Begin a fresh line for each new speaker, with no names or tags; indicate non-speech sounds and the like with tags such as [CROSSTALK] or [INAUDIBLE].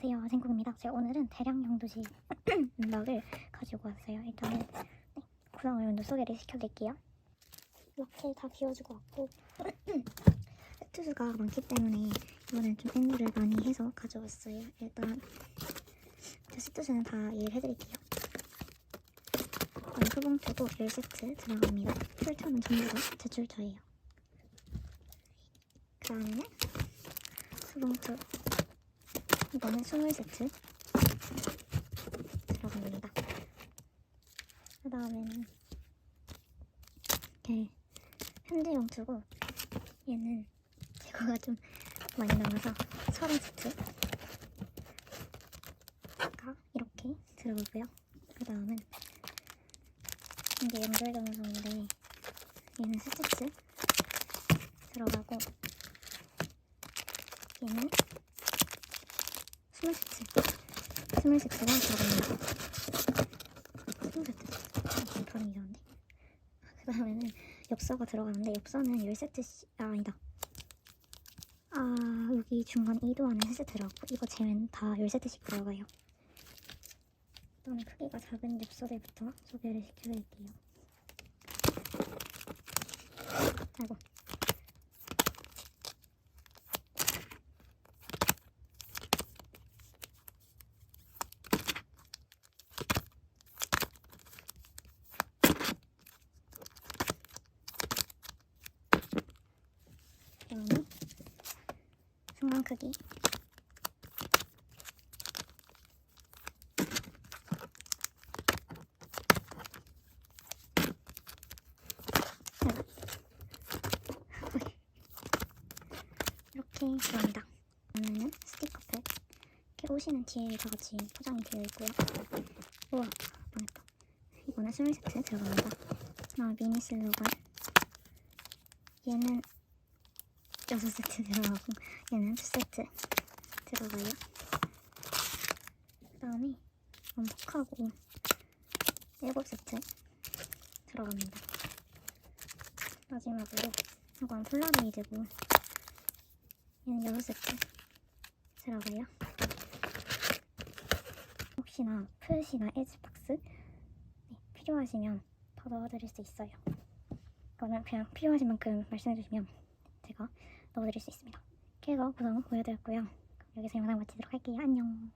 안녕하세요. 생국입니다. 제가 오늘은 대량형 도시 락을 가지고 왔어요. 일단은 네, 구성을 먼저 소개를 시켜드릴게요. 이렇게 다 비워주고 왔고 [CLEARS THROAT] 세트수가 많기 때문에 이거는 좀 엔드를 많이 해서 가져왔어요. 일단 제 세트수는 다 이해해드릴게요. 일단 소봉투도 10세트 들어갑니다. 출처는 전부 다 제 출처예요. 그 다음에는 수봉투 이거는 20세트 들어갑니다. 그 다음에는 이렇게 현대용 투고 얘는 제거가 좀 많이 남아서 30세트가 이렇게 들어가고요. 그 다음은 이게 연결 정성인데 얘는 스티치 들어가고 얘는 스물 세트 스물 세트가 들어갑니다 스물 세트 발음이 이상한데? 그 다음에는 엽서가 들어가는데 엽서는 10세트씩 아 아니다. 아 여기 중간 2도 안에 3세트 들어가고 이거 제외는 다 10세트씩 들어가요. 일단 크기가 작은 엽서들부터 소개를 시켜드릴게요. 아이고 중간 크기 이렇게 들어갑니다. 그러면은 스티커팩 이렇게 오시는 뒤에 다 같이 포장이 되어 있고요. 우와 망했다. 이거는 20세트 들어갑니다. 그다음에 미니 슬로건 얘는 6세트 들어가고 얘는 2세트 들어가요. 그 다음에 원폭하고 7세트 들어갑니다. 마지막으로 이건 폴라로이드고 얘는 6세트 들어가요. 혹시나 풋이나 에즈박스 네, 필요하시면 더 넣어드릴 수 있어요. 이거는 그냥 필요하신 만큼 말씀해주시면 제가 넣어드릴 수 있습니다. 이렇게 해서 구성 보여드렸고요. 여기서 영상 마치도록 할게요. 안녕.